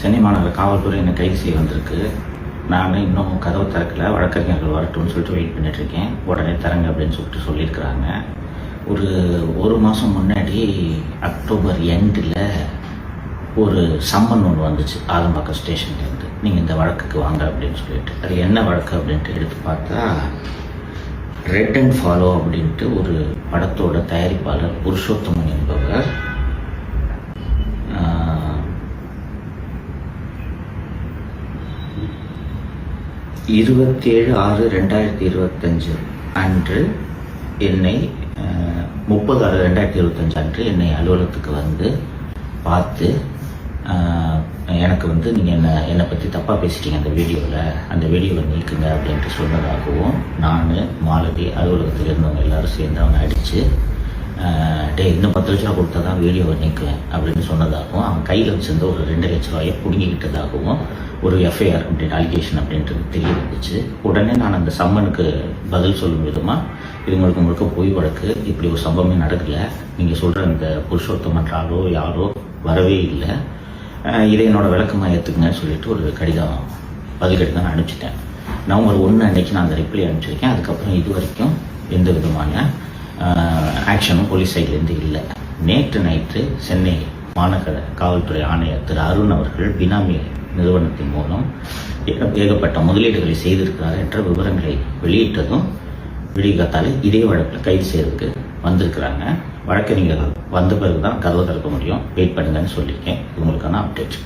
சென்னை மாநகர காவல்துறை என்னை கைது செய்ய வந்திருக்கு? நான் இன்னும் கதவு திறக்கல வழக்கறிஞர்கள் வரட்டும்னு சொல்லிட்டு வெயிட் பண்ணிட்டு இருக்கேன் உடனே தரங்க அப்படின்னு சொல்லிட்டு சொல்லியிருக்கிறாங்க. ஒரு ஒரு மாதம் முன்னாடி அக்டோபர் எண்டில் ஒரு சம்மன் ஒன்று வந்துச்சு ஆலம்பாக்கம் ஸ்டேஷன்லேருந்து. நீங்கள் இந்த வழக்குக்கு வாங்க அப்படின்னு சொல்லிட்டு. அது என்ன வழக்கு அப்படின்ட்டு எடுத்து பார்த்தா ரெட் அண்ட் ஃபாலோ அப்படின்ட்டு ஒரு படத்தோட தயாரிப்பாளர் புருஷோத்தமன் என்பவர் இருபத்தேழு ஆறு ரெண்டாயிரத்தி இருபத்தஞ்சு அன்று என்னை முப்பது ஆறு ரெண்டாயிரத்தி இருபத்தஞ்சு அன்று என்னை அலுவலகத்துக்கு வந்து பார்த்து எனக்கு வந்து நீங்கள் என்ன என்னை பற்றி தப்பாக பேசிட்டீங்க அந்த வீடியோவில் அந்த வீடியோவை நீக்குங்க அப்படின்ட்டு சொன்னதாகவும் நான் மாலதி அலுவலகத்தில் இருந்தவங்க எல்லாரும் சேர்ந்து அவனை அடித்து டே இன்னும் பத்து லட்ச ரூபா கொடுத்தா தான் வீடியோ நிற்குவேன் அப்படின்னு சொன்னதாகவும் அவன் கையில் வச்சிருந்த ஒரு ரெண்டு லட்ச ரூபாயை பிடுங்கிக்கிட்டதாகவும் ஒரு எஃப்ஐஆர் அப்படின்னு அலிகேஷன் அப்படின்றது தெரிய வந்துச்சு உடனே நான் அந்த சம்மனுக்கு பதில் சொல்லும் விதமாக இது முழுக்க முழுக்க போய் வழக்கு இப்படி ஒரு சம்பவமே நடக்கல. நீங்கள் சொல்கிற இந்த புருஷோத்தமன் ஆளோ யாரோ வரவே இல்லை. இதை என்னோட விளக்கமாக ஏற்றுக்குங்கன்னு சொல்லிட்டு ஒரு கடிதம் பதில் கடிதம் நான் அனுப்பிச்சிட்டேன். நவம்பர் ஒன்று அன்னைக்கு நான் அந்த ரிப்ளை அனுப்பிச்சிருக்கேன். அதுக்கப்புறம் இது வரைக்கும் எந்த விதமான ஆக்ஷனும் போலீஸ் சைட்லேருந்து இல்லை. நேற்று நைட்டு சென்னை மாநகர காவல்துறை ஆணையர் திரு அருண் அவர்கள் பினாமி நிறுவனத்தின் மூலம் ஏகப்பட்ட முதலீடுகளை செய்திருக்கிறார் என்ற விவரங்களை வெளியிட்டதும் விடிகாத்தால இதே வழக்கில் கைது செய்யறதுக்கு வந்திருக்கிறாங்க. வழக்கறிஞர்கள் வந்த பிறகு தான் கதவை திறக்க முடியும். வெயிட் பண்ணுங்கன்னு சொல்லியிருக்கேன். உங்களுக்கான அப்டேட்